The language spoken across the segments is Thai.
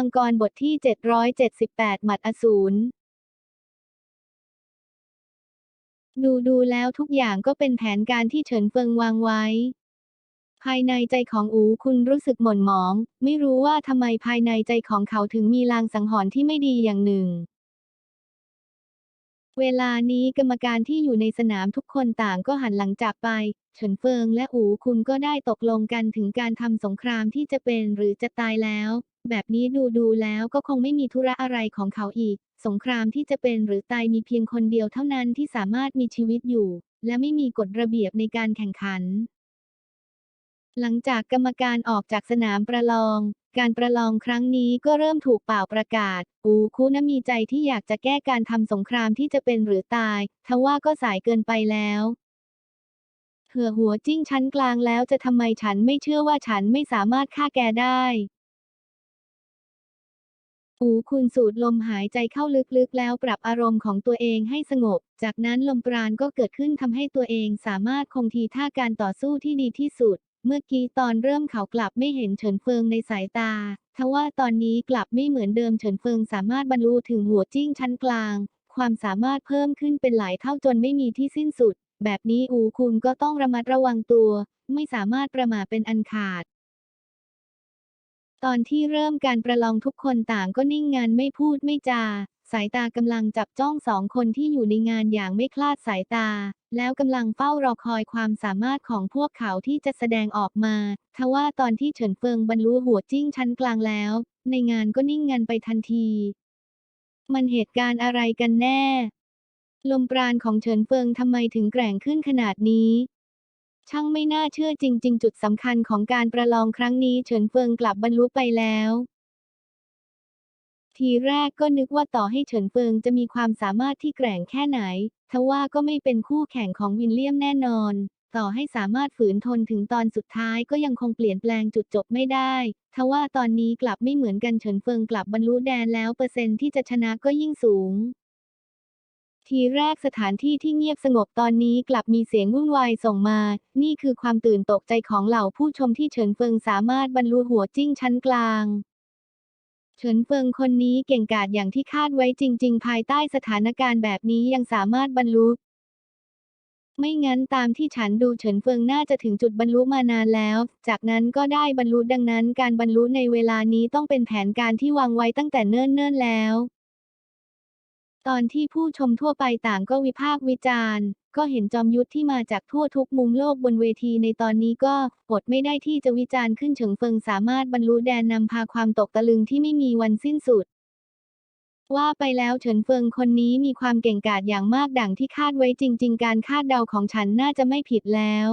มังกรบทที่ 778 หมัดอสูรดูดูแล้วทุกอย่างก็เป็นแผนการที่เฉินเฟิงวางไว้ ภายในใจของอูคุณรู้สึกหม่นหมอง ไม่รู้ว่าทำไมภายในใจของเขาถึงมีลางสังหรณ์ที่ไม่ดีอย่างหนึ่ง เวลานี้กรรมการที่อยู่ในสนามทุกคนต่างก็หันหลังจากไป เฉินเฟิงและอูคุณก็ได้ตกลงกันถึงการทำสงครามที่จะเป็นหรือจะตายแล้ว แบบนี้ดูดูแล้วก็คงไม่มีธุระอะไรของเขาอีก สงครามที่จะเป็นหรือตายมีเพียงคนเดียวเท่านั้นที่สามารถมีชีวิตอยู่ และไม่มีกฎระเบียบในการแข่งขัน หลังจากกรรมการออกจากสนามประลอง การประลองครั้งนี้ก็เริ่มถูกเป่าประกาศ อูคุนะมีใจที่อยากจะแก้การทำสงครามที่จะเป็นหรือตาย ทว่าก็สายเกินไปแล้วเหือหัวจิ้งชั้นกลางแล้วจะทำไมฉันไม่เชื่อว่าฉันไม่สามารถฆ่าแกได้ อูคุณสูดลมหายใจเข้าลึกๆ แล้วปรับอารมณ์ของตัวเองให้สงบ จากนั้นลมปราณก็เกิดขึ้นทำให้ตัวเองสามารถคงทีท่าการต่อสู้ที่ดีที่สุด เมื่อกี้ตอนเริ่มเขากลับไม่เห็นเฉินเฟิงในสายตา ทว่าตอนนี้กลับไม่เหมือนเดิมเฉินเฟิงสามารถบรรลุถึงหัวจิ้งชั้นกลาง ความสามารถเพิ่มขึ้นเป็นหลายเท่าจนไม่มีที่สิ้นสุด แบบนี้อูคุณก็ต้องระมัดระวังตัว ไม่สามารถประมาทเป็นอันขาด ตอนที่เริ่มการประลองทุกคนต่างก็นิ่งงันไม่พูดไม่จา สายตากำลังจับจ้องสองคนที่อยู่ในงานอย่างไม่คลาดสายตา แล้วกำลังเฝ้ารอคอยความสามารถของพวกเขาที่จะแสดงออกมา ทว่าตอนที่เฉินเฟิงบรรลุหัวจิ้งชั้นกลางแล้ว ในงานก็นิ่งงันไปทันที มันเหตุการณ์อะไรกันแน่ ลมปราณของเฉินเฟิงทำไมถึงแกร่งขึ้นขนาดนี้ ช่างไม่น่าเชื่อจริง ๆ จุดสำคัญของการประลองครั้งนี้เฉินเฟิงกลับบรรลุไปแล้ว ทีแรกก็นึกว่าต่อให้เฉินเฟิงจะมีความสามารถที่แกร่งแค่ไหน ทว่าก็ไม่เป็นคู่แข่งของวินเลียมแน่นอน ต่อให้สามารถฝืนทนถึงตอนสุดท้ายก็ยังคงเปลี่ยนแปลงจุดจบไม่ได้ ทว่าตอนนี้กลับไม่เหมือนกันเฉินเฟิงกลับบรรลุแดนแล้วเปอร์เซ็นต์ที่จะชนะก็ยิ่งสูง ทีแรกสถานที่ที่เงียบสงบตอนนี้กลับมีเสียงวุ่นวายส่งมา นี่คือความตื่นตกใจของเหล่าผู้ชมที่เฉินเฟิงสามารถบรรลุหัวจิ้งชั้นกลางเฉินเฟิงคนนี้เก่งกาจอย่างที่คาดไว้จริง ๆ ภายใต้สถานการณ์แบบนี้ยังสามารถบรรลุไม่งั้นตามที่ฉันดูเฉินเฟิงน่าจะถึงจุดบรรลุมานานแล้ว จากนั้นก็ได้บรรลุดังนั้น การบรรลุในเวลานี้ต้องเป็นแผนการที่วางไว้ตั้งแต่เนิ่นๆแล้ว ตอนที่ผู้ชมทั่วไปต่างก็วิพากษ์วิจารณ์ ก็เห็นจอมยุทธที่มาจากทั่วทุกมุมโลกบนเวทีในตอนนี้ก็อดไม่ได้ที่จะวิจารณ์ขึ้นเฉิงเฟิงสามารถบรรลุแดนนำพาความตกตะลึงที่ไม่มีวันสิ้นสุด ว่าไปแล้วเฉินเฟิงคนนี้มีความเก่งกาจอย่างมากดั่งที่คาดไว้จริง ๆ การคาดเดาของฉันน่าจะไม่ผิดแล้ว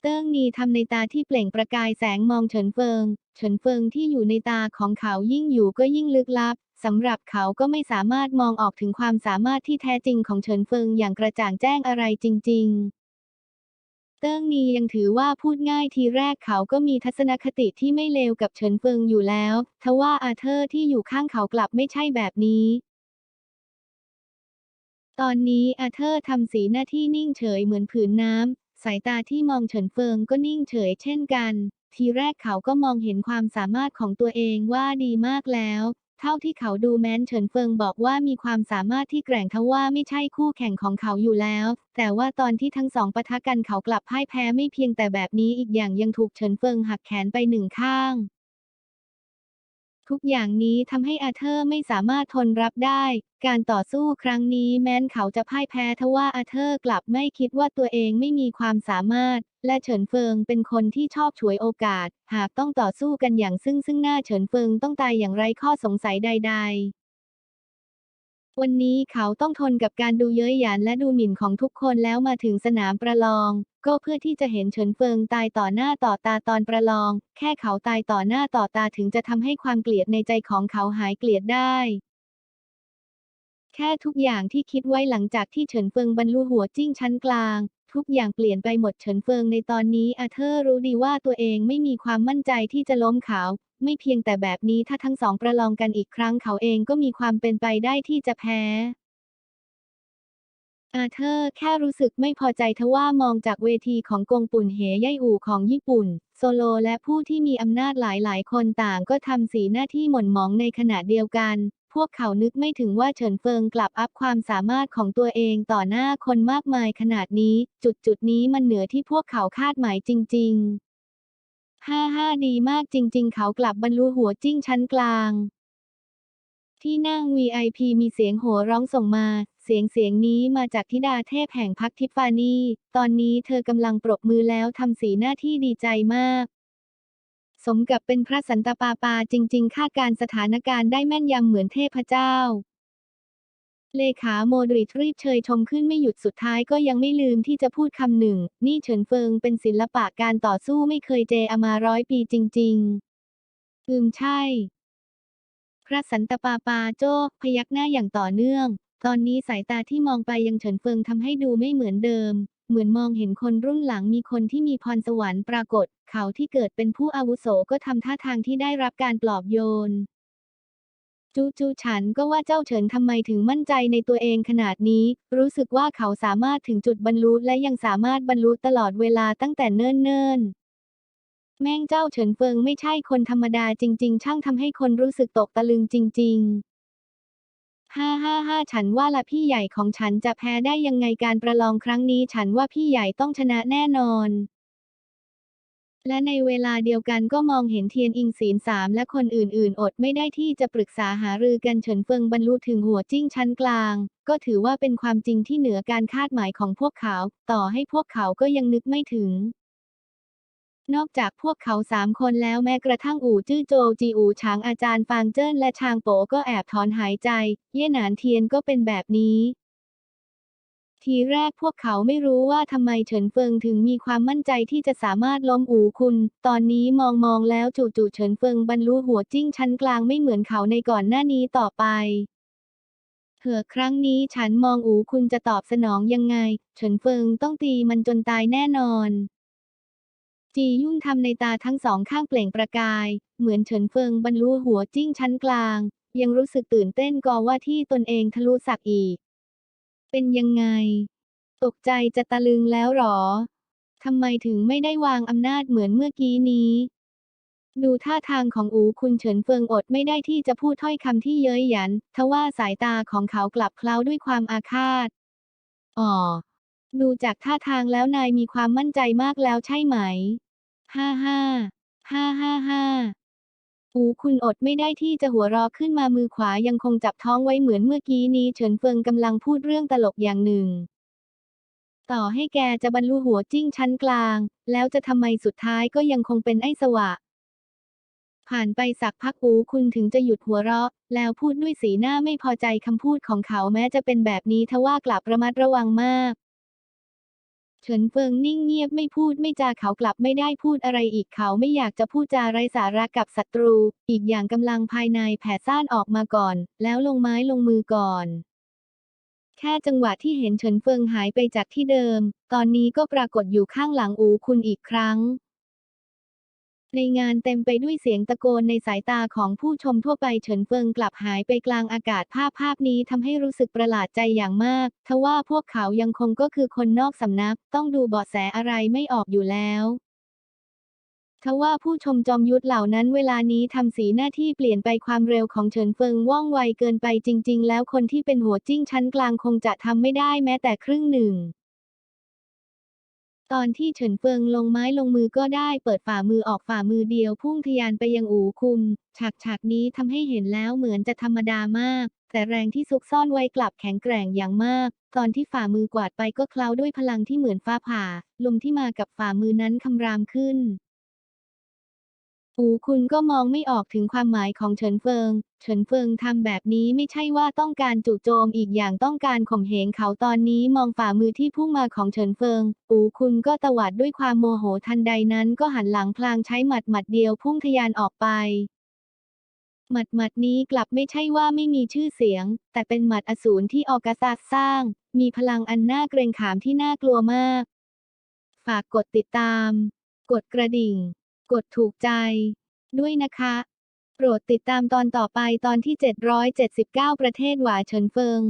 เติ้งนีทำในตาที่เปล่งประกายแสงมองเฉินเฟิง เฉินเฟิงที่อยู่ในตาของเขายิ่งอยู่ก็ยิ่งลึกลับ สำหรับเขาก็ไม่สามารถมองออกถึงความสามารถที่แท้จริงของเฉินเฟิงอย่างกระจ่างแจ้งอะไรจริง ๆเติ้งนียังถือว่าพูดง่ายทีแรกเขาก็มีทัศนคติที่ไม่เลวกับเฉินเฟิงอยู่แล้ว ทว่าอาเธอร์ที่อยู่ข้างเขากลับไม่ใช่แบบนี้ ตอนนี้อาเธอร์ทำสีหน้าที่นิ่งเฉยเหมือนผืนน้ำ สายตาที่มองเฉินเฟิงก็นิ่งเฉยเช่นกัน ทีแรกเขาก็มองเห็นความสามารถของตัวเองว่าดีมากแล้ว เท่าที่เขาดูแม้นเฉินเฟิงบอกว่ามีความสามารถที่แกร่งทว่าไม่ใช่คู่แข่งของเขาอยู่แล้ว แต่ว่าตอนที่ทั้งสองปะทะกันเขากลับพ่ายแพ้ไม่เพียงแต่แบบนี้อีกอย่างยังถูกเฉินเฟิงหักแขนไปหนึ่งข้าง ทุกอย่างนี้ทำให้อาเธอร์ไม่สามารถทนรับได้ การต่อสู้ครั้งนี้แม้นเขาจะพ่ายแพ้ทว่าอาเธอร์กลับไม่คิดว่าตัวเองไม่มีความสามารถ และเฉินเฟิงเป็นคนที่ชอบฉวยโอกาส หากต้องต่อสู้กันอย่างซึ่งซึ่งหน้าเฉินเฟิงต้องตายอย่างไร้ข้อสงสัยใด ๆวันนี้เขาต้องทนกับการดูเย้ยหยันและดูหมิ่นของทุกคนแล้วมาถึงสนามประลอง ก็เพื่อที่จะเห็นเฉินเฟิงตายต่อหน้าต่อตาตอนประลอง แค่เขาตายต่อหน้าต่อตาถึงจะทำให้ความเกลียดในใจของเขาหายเกลียดได้ แค่ทุกอย่างที่คิดไว้หลังจากที่เฉินเฟิงบรรลุหัวจิ้งชั้นกลางทุกอย่างเปลี่ยนไปหมดเฉินเฟิงในตอนนี้อาเธอร์รู้ดีว่าตัวเองไม่มีความมั่นใจที่จะล้มเขา ไม่เพียงแต่แบบนี้ถ้าทั้งสองประลองกันอีกครั้งเขาเองก็มีความเป็นไปได้ที่จะแพ้ อาเธอร์แค่รู้สึกไม่พอใจทว่ามองจากเวทีของกงปุ่นเหย่ายอู่ของญี่ปุ่น โซโลและผู้ที่มีอำนาจหลายๆ คนต่างก็ทำสีหน้าที่หม่นหมองในขณะเดียวกัน พวกเขานึกไม่ถึงว่าเฉินเฟิงกลับอัพความสามารถของตัวเองต่อหน้าคนมากมายขนาดนี้ จุดจุดนี้มันเหนือที่พวกเขาคาดหมายจริง ๆ ฮ่าฮ่าดีมากจริง ๆ เขากลับบรรลุหัวจิ้งชั้นกลางที่นั่ง VIP มีเสียงโห่ร้องส่งมา เสียงเสียงนี้มาจากธิดาเทพแห่งพักทิฟฟานีตอนนี้เธอกำลังปรบมือแล้วทำสีหน้าที่ดีใจมาก สมกับเป็นพระสันตปาปาจริง ๆ คาดการสถานการณ์ได้แม่นยำเหมือนเทพเจ้า เลขาโมดริชรีบเชยชมขึ้นไม่หยุดสุดท้ายก็ยังไม่ลืมที่จะพูดคำหนึ่ง นี่เฉินเฟิงเป็นศิลปะการต่อสู้ไม่เคยเจอมาร้อยปีจริง ๆ อืมใช่ พระสันตปาปาโจ้พยักหน้าอย่างต่อเนื่อง ตอนนี้สายตาที่มองไปยังเฉินเฟิงทำให้ดูไม่เหมือนเดิม เหมือนมองเห็นคนรุ่นหลังมีคนที่มีพรสวรรค์ปรากฏ เขาที่เกิดเป็นผู้อาวุโสก็ทำท่าทางที่ได้รับการปลอบโยน จูจูฉันก็ว่าเจ้าเฉินทำไมถึงมั่นใจในตัวเองขนาดนี้ รู้สึกว่าเขาสามารถถึงจุดบรรลุและยังสามารถบรรลุตลอดเวลาตั้งแต่เนิ่นๆแม่งเจ้าเฉินเฟิงไม่ใช่คนธรรมดาจริง ๆ ช่างทำให้คนรู้สึกตกตะลึงจริง ๆ ฮ่าฮ่าฮ่าฉันว่าละพี่ใหญ่ของฉันจะแพ้ได้ยังไงการประลองครั้งนี้ฉันว่าพี่ใหญ่ต้องชนะแน่นอน และในเวลาเดียวกันก็มองเห็นเทียนอิงศีลสามและคนอื่นๆ อดไม่ได้ที่จะปรึกษาหารือกันเฉินเฟิงบรรลุถึงหัวจิ้งชั้นกลาง ก็ถือว่าเป็นความจริงที่เหนือการคาดหมายของพวกเขา ต่อให้พวกเขาก็ยังนึกไม่ถึง นอกจากพวกเขาสามคนแล้วแม้กระทั่งอู่จื้อโจจีอู่ฉางอาจารย์ฟางเจิ้นและชางโปก็แอบถอนหายใจ เย่หนานเทียนก็เป็นแบบนี้ ทีแรกพวกเขาไม่รู้ว่าทำไมเฉินเฟิงถึงมีความมั่นใจที่จะสามารถล้มอู่คุณ ตอนนี้มองมองแล้วจู่ๆเฉินเฟิงบรรลุหัวจิ้งชั้นกลางไม่เหมือนเขาในก่อนหน้านี้ต่อไปเผื่อครั้งนี้ฉันมองอูคุณจะตอบสนองยังไง เฉินเฟิงต้องตีมันจนตายแน่นอน จียุ่นทำในตาทั้งสองข้างเปล่งประกาย เหมือนเฉินเฟิงบรรลุหัวจิ้งชั้นกลาง ยังรู้สึกตื่นเต้นกอว่าที่ตนเองทะลุสักอีก เป็นยังไง ตกใจจะตะลึงแล้วหรอทำไมถึงไม่ได้วางอำนาจเหมือนเมื่อกี้นี้ ดูท่าทางของอูคุณเฉินเฟิงอดไม่ได้ที่จะพูดถ้อยคำที่เย้ยหยัน ทว่าสายตาของเขากลับเคล้าด้วยความอาฆาตอ๋อ ดูจากท่าทางแล้วนายมีความมั่นใจมากแล้วใช่ไหม ฮ่าฮ่าฮ่าฮ่าฮ่าหูคุณอดไม่ได้ที่จะหัวเราะขึ้นมามือขวายังคงจับท้องไว้เหมือนเมื่อกี้นี้เฉินเฟิงกำลังพูดเรื่องตลกอย่างหนึ่ง ต่อให้แกจะบรรลุหัวจิ้งชั้นกลาง แล้วจะทำไมสุดท้ายก็ยังคงเป็นไอ้สวะ ผ่านไปสักพักหูคุณถึงจะหยุดหัวเราะ แล้วพูดด้วยสีหน้าไม่พอใจคำพูดของเขาแม้จะเป็นแบบนี้ทว่ากลับระมัดระวังมาก เฉินเฟิงนิ่งเงียบไม่พูดไม่จาเขากลับไม่ได้พูดอะไรอีกเขาไม่อยากจะพูดจาไรสาระกับศัตรู อีกอย่างกำลังภายในแผ่ซ่านออกมาก่อน แล้วลงไม้ลงมือก่อน แค่จังหวะที่เห็นเฉินเฟิงหายไปจากที่เดิม ตอนนี้ก็ปรากฏอยู่ข้างหลังอูคุณอีกครั้ง ในงานเต็มไปด้วยเสียงตะโกนในสายตาของผู้ชมทั่วไปเฉินเฟิงกลับหายไปกลางอากาศภาพภาพนี้ทำให้รู้สึกประหลาดใจอย่างมาก ทว่าพวกเขายังคงก็คือคนนอกสำนัก ต้องดูเบาะแสอะไรไม่ออกอยู่แล้วทว่าผู้ชมจอมยุทธเหล่านั้นเวลานี้ทำสีหน้าที่เปลี่ยนไปความเร็วของเฉินเฟิงว่องไวเกินไปจริง ๆ แล้วคนที่เป็นหัวจิ้งชั้นกลางคงจะทำไม่ได้แม้แต่ครึ่งหนึ่ง ตอนที่เฉินเฟิงลงไม้ลงมือก็ได้เปิดฝ่ามือออกฝ่ามือเดียวพุ่งทะยานไปยังอูคุม ฉากฉากนี้ทำให้เห็นแล้วเหมือนจะธรรมดามาก แต่แรงที่ซุกซ่อนไว้กลับแข็งแกร่งอย่างมาก ตอนที่ฝ่ามือกวาดไปก็เคล้าด้วยพลังที่เหมือนฟ้าผ่า ลมที่มากับฝ่ามือนั้นคำรามขึ้น อูคุณก็มองไม่ออกถึงความหมายของเฉินเฟิง เฉินเฟิงทำแบบนี้ไม่ใช่ว่าต้องการจู่โจมอีกอย่างต้องการข่มเหงเขาตอนนี้มองฝ่ามือที่พุ่งมาของเฉินเฟิง อูคุณก็ตวาดด้วยความโมโหทันใดนั้นก็หันหลังพลางใช้หมัดหมัดเดียวพุ่งทะยานออกไป หมัดหมัดนี้กลับไม่ใช่ว่าไม่มีชื่อเสียง แต่เป็นหมัดอสูรที่ออกาซาสร้าง มีพลังอันน่าเกรงขามที่น่ากลัวมาก ฝากกดติดตาม กดกระดิ่ง กดถูกใจ ด้วยนะคะ โปรดติดตามตอนต่อไปตอนที่ 779 ประเทศหวาเฉินเฟิง